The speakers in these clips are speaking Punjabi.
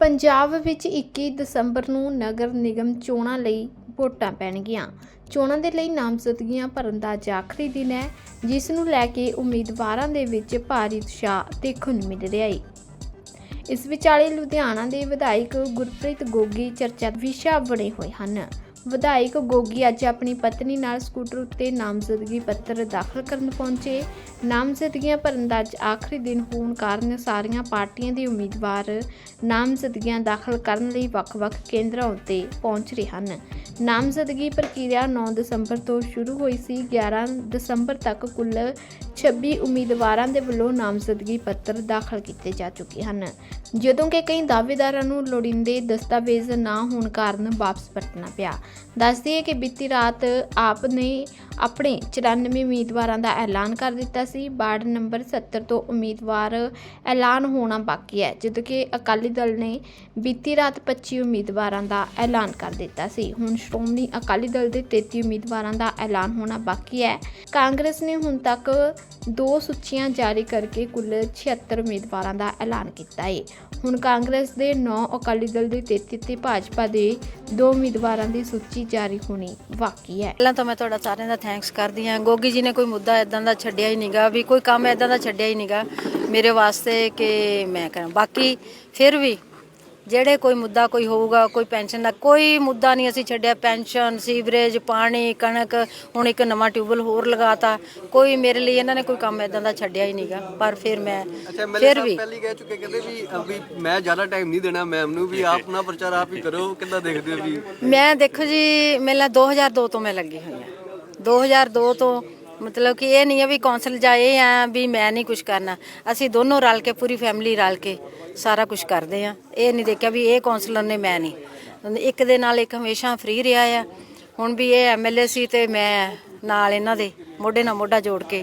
ਪੰਜਾਬ ਵਿੱਚ 21 ਦਸੰਬਰ ਨੂੰ ਨਗਰ ਨਿਗਮ ਚੋਣਾਂ ਲਈ ਵੋਟਾਂ ਪੈਣਗੀਆਂ। ਚੋਣਾਂ ਦੇ ਲਈ ਨਾਮਜ਼ਦਗੀਆਂ ਭਰਨ ਦਾ ਅੱਜ ਆਖਰੀ ਦਿਨ ਹੈ, ਜਿਸ ਨੂੰ ਲੈ ਕੇ ਉਮੀਦਵਾਰਾਂ ਦੇ ਵਿੱਚ ਭਾਰੀ ਉਤਸ਼ਾਹ ਦੇਖਣ ਨੂੰ ਮਿਲ ਰਿਹਾ ਹੈ ਇਸ ਵਿਚਾਲੇ ਲੁਧਿਆਣਾ ਦੇ ਵਿਧਾਇਕ ਗੁਰਪ੍ਰੀਤ ਗੋਗੀ ਚਰਚਾ ਵਿਸ਼ਾ ਬਣੇ ਹੋਏ ਹਨ। ਵਿਧਾਇਕ ਗੋਗੀ ਅੱਜ ਆਪਣੀ ਪਤਨੀ ਨਾਲ ਸਕੂਟਰ ਉੱਤੇ ਨਾਮਜ਼ਦਗੀ ਪੱਤਰ ਦਾਖਲ ਕਰਨ ਪਹੁੰਚੇ। ਨਾਮਜ਼ਦਗੀਆਂ ਭਰਨ ਦਾ ਅੱਜ ਆਖਰੀ ਦਿਨ ਹੋਣ ਕਾਰਨ ਸਾਰੀਆਂ ਪਾਰਟੀਆਂ ਦੇ ਉਮੀਦਵਾਰ ਨਾਮਜ਼ਦਗੀਆਂ ਦਾਖਲ ਕਰਨ ਲਈ ਵੱਖ-ਵੱਖ ਕੇਂਦਰਾਂ ਉੱਤੇ ਪਹੁੰਚ ਰਹੇ ਹਨ। ਨਾਮਜ਼ਦਗੀ ਪ੍ਰਕਿਰਿਆ 9 ਦਸੰਬਰ ਤੋਂ ਸ਼ੁਰੂ ਹੋਈ ਸੀ। 11 ਦਸੰਬਰ ਤੱਕ ਕੁੱਲ 26 ਉਮੀਦਵਾਰਾਂ ਦੇ ਵੱਲੋਂ ਨਾਮਜ਼ਦਗੀ ਪੱਤਰ ਦਾਖਲ ਕੀਤੇ ਜਾ ਚੁੱਕੇ ਹਨ। ਜਦੋਂ ਕਿ ਕਈ ਦਾਅਵੇਦਾਰਾਂ ਨੂੰ ਲੋੜੀਂਦੇ ਦਸਤਾਵੇਜ਼ ਨਾ ਹੋਣ ਕਾਰਨ ਵਾਪਸ ਪਰਤਣਾ ਪਿਆ। ਦੱਸਦੀ ਹੈ ਕਿ ਬੀਤੀ ਰਾਤ ਆਪ ਨੇ ਆਪਣੇ 94 ਉਮੀਦਵਾਰਾਂ ਦਾ ਐਲਾਨ ਕਰ ਦਿੱਤਾ ਸੀ। ਵਾਰਡ ਨੰਬਰ 70 ਤੋਂ ਉਮੀਦਵਾਰ ਐਲਾਨ ਹੋਣਾ ਬਾਕੀ ਹੈ, ਜਦੋਂ ਕਿ ਅਕਾਲੀ ਦਲ ਨੇ ਬੀਤੀ ਰਾਤ 25 ਉਮੀਦਵਾਰਾਂ ਦਾ ਐਲਾਨ ਕਰ ਦਿੱਤਾ ਸੀ। ਹੁਣ ਸ਼੍ਰੋਮਣੀ ਅਕਾਲੀ ਦਲ ਦੇ 33 ਉਮੀਦਵਾਰਾਂ ਦਾ ਐਲਾਨ ਹੋਣਾ ਬਾਕੀ ਹੈ। ਕਾਂਗਰਸ ਨੇ ਹੁਣ ਤੱਕ ਦੋ ਸੂਚੀਆਂ ਜਾਰੀ ਕਰਕੇ ਕੁੱਲ 76 ਉਮੀਦਵਾਰਾਂ ਦਾ ਐਲਾਨ ਕੀਤਾ ਹੈ ਹੁਣ ਕਾਂਗਰਸ ਦੇ 9 ਅਕਾਲੀ ਦਲ ਦੇ 33 ਤੇ ਭਾਜਪਾ ਦੇ ਦੋ ਉਮੀਦਵਾਰਾਂ ਦੀ ਸੂਚੀ ਜਾਰੀ ਹੋਣੀ ਬਾਕੀ ਹੈ। ਪਹਿਲਾਂ ਤਾਂ ਮੈਂ ਤੁਹਾਡਾ ਸਾਰਿਆਂ ਦਾ ਥੈਂਕਸ ਕਰਦੀ ਹਾਂ ਗੋਗੀ ਜੀ ਨੇ ਕੋਈ ਮੁੱਦਾ ਇਦਾਂ ਦਾ ਛੱਡਿਆ ਹੀ ਨਹੀਂਗਾ ਵੀ ਕੋਈ ਕੰਮ ਇਦਾਂ ਦਾ ਛੱਡਿਆ ਹੀ ਨਹੀਂਗਾ ਮੇਰੇ ਵਾਸਤੇ ਕਿ ਮੈਂ ਕਰਾਂ। ਬਾਕੀ ਫਿਰ ਵੀ ਜਿਹੜੇ ਕੋਈ ਮੁੱਦਾ ਕੋਈ ਹੋਊਗਾ ਕੋਈ ਪੈਨਸ਼ਨ ਦਾ ਕੋਈ ਮੁੱਦਾ ਨਹੀਂ ਅਸੀਂ ਛੱਡਿਆ। ਪੈਨਸ਼ਨ ਸੀਵਰੇਜ ਪਾਣੀ ਕਣਕ ਹੁਣ ਇੱਕ ਨਵਾਂ ਟਿਊਬਲ ਹੋਰ ਲਗਾਤਾ। ਕੋਈ ਮੇਰੇ ਲਈ ਇਹਨਾਂ ਨੇ ਕੋਈ ਕੰਮ ਇਦਾਂ ਦਾ ਛੱਡਿਆ ਹੀ ਨਹੀਂਗਾ ਪਰ ਫਿਰ ਮੈਂ ਫਿਰ ਵੀ ਪਹਿਲੀ ਕਹਿ ਚੁੱਕੇ ਕਹਿੰਦੇ ਵੀ ਵੀ ਮੈਂ ਜ਼ਿਆਦਾ ਟਾਈਮ ਨਹੀਂ ਦੇਣਾ ਮੈਮ ਨੂੰ ਵੀ ਆਪ ਨਾ ਪ੍ਰਚਾਰ ਆਪ ਹੀ ਕਰੋ ਕਿੱਦਾਂ ਦੇਖਦੇ ਹੋ ਵੀ ਮੈਂ ਦੇਖੋ ਜੀ ਮੇਲਾ 2002 ਤੋਂ ਮੈਂ ਲੱਗੀ ਹੋਈ ਹਾਂ 2002 ਤੋਂ ਮਤਲਬ ਕਿ ਇਹ ਨਹੀਂ ਹੈ ਵੀ ਕੌਂਸਲ ਜਾਏ ਆ ਵੀ ਮੈਂ ਨਹੀਂ ਕੁਝ ਕਰਨਾ। ਅਸੀਂ ਦੋਨੋਂ ਰਲ ਕੇ ਪੂਰੀ ਫੈਮਿਲੀ ਰਲ ਕੇ ਸਾਰਾ ਕੁਝ ਕਰਦੇ ਆ ਇਹ ਨਹੀਂ ਦੇਖਿਆ ਵੀ ਇਹ ਕੌਂਸਲਰ ਨੇ ਮੈਂ ਨਹੀਂ। ਇੱਕ ਦੇ ਨਾਲ ਇੱਕ ਹਮੇਸ਼ਾ ਫ੍ਰੀ ਰਿਹਾ ਆ। ਹੁਣ ਵੀ ਇਹ ਐਮਐਲਏ ਸੀ ਤੇ ਮੈਂ ਨਾਲ ਇਹਨਾਂ ਦੇ ਮੋਢੇ ਨਾਲ ਮੋਢਾ ਜੋੜ ਕੇ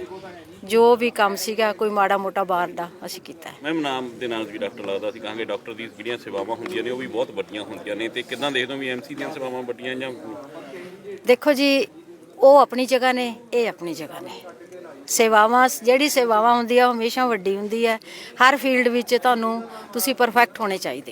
ਜੋ ਵੀ ਕੰਮ ਸੀਗਾ ਕੋਈ ਮਾੜਾ ਮੋਟਾ ਬਾਹਰ ਦਾ ਅਸੀਂ ਕੀਤਾ। ਮੈਮ ਨਾਮ ਦੇ ਨਾਲ ਵੀ ਡਾਕਟਰ ਲੱਗਦਾ ਸੀ। ਕਹਾਂਗੇ ਡਾਕਟਰ ਦੀ ਜਿਹੜੀਆਂ ਸੇਵਾਵਾਂ ਹੁੰਦੀਆਂ ਨੇ ਉਹ ਵੀ ਬਹੁਤ ਵੱਡੀਆਂ ਹੁੰਦੀਆਂ ਨੇ। ਤੇ ਕਿਦਾਂ ਦੇਖਦੇ ਹੋ ਵੀ ਐਮਸੀ ਦੀਆਂ ਸੇਵਾਵਾਂ ਵੱਡੀਆਂ ਜਾਂ ਦੇਖੋ ਜੀ ਉਹ ਆਪਣੀ ਜਗ੍ਹਾ ਨੇ, ਇਹ ਆਪਣੀ ਜਗ੍ਹਾ ਨੇ। ਸੇਵਾਵਾਂ, ਜਿਹੜੀ ਸੇਵਾਵਾਂ ਹੁੰਦੀ ਆ ਉਹ ਹਮੇਸ਼ਾ ਵੱਡੀ ਹੁੰਦੀ ਹੈ। ਹਰ ਫੀਲਡ ਵਿੱਚ ਤੁਹਾਨੂੰ ਤੁਸੀਂ ਪਰਫੈਕਟ ਹੋਣੇ ਚਾਹੀਦੇ ਹੋ।